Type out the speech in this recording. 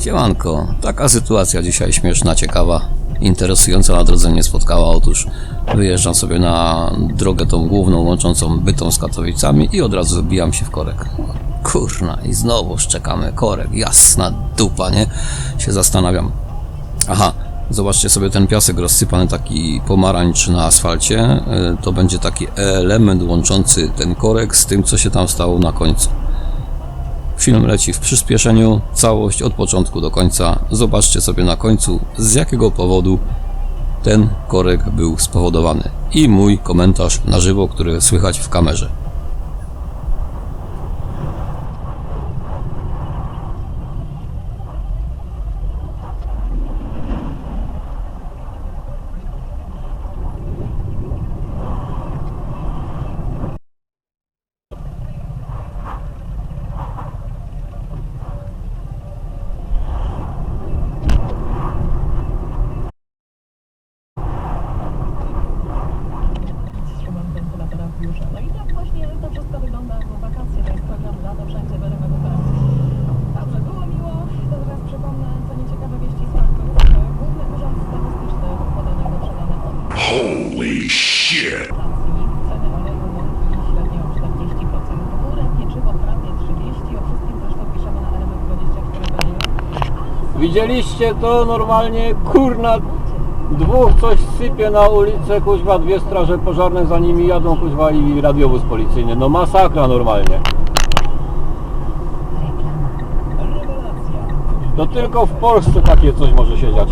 Siemanko, taka sytuacja dzisiaj śmieszna, ciekawa, interesująca na drodze mnie spotkała. Otóż wyjeżdżam sobie na drogę tą główną łączącą Bytom z Katowicami i od razu wbijam się w korek. Kurna, i znowu szczekamy korek, jasna dupa, nie? Się zastanawiam. Aha, zobaczcie sobie ten piasek rozsypany taki pomarańcz na asfalcie. y, To będzie taki element łączący ten korek z tym, co się tam stało na końcu. Film leci w przyspieszeniu, całość od początku do końca. Zobaczcie sobie na końcu, z jakiego powodu ten korek był spowodowany. I mój komentarz na żywo, który słychać w kamerze. W. No i tak właśnie to wszystko wygląda w wakacje, to jest program Lato Wszędzie Beremy Dobrze, było miło. To teraz przypomnę, co nieciekawe wieści z faktu. Główny Urząd Statystyczny podane go przelane od Holy shit! inflacji. Ceny oleju mąki średnio o 40% w górę, pieczywo prawie 30%. O wszystkim zresztą piszemy na element24.pl. Widzieliście to normalnie, kurna, dwóch coś sypie na ulicę, kuźwa, dwie straże pożarne za nimi jadą, kuźwa i radiowóz policyjny. No masakra normalnie. To tylko w Polsce takie coś może się dziać.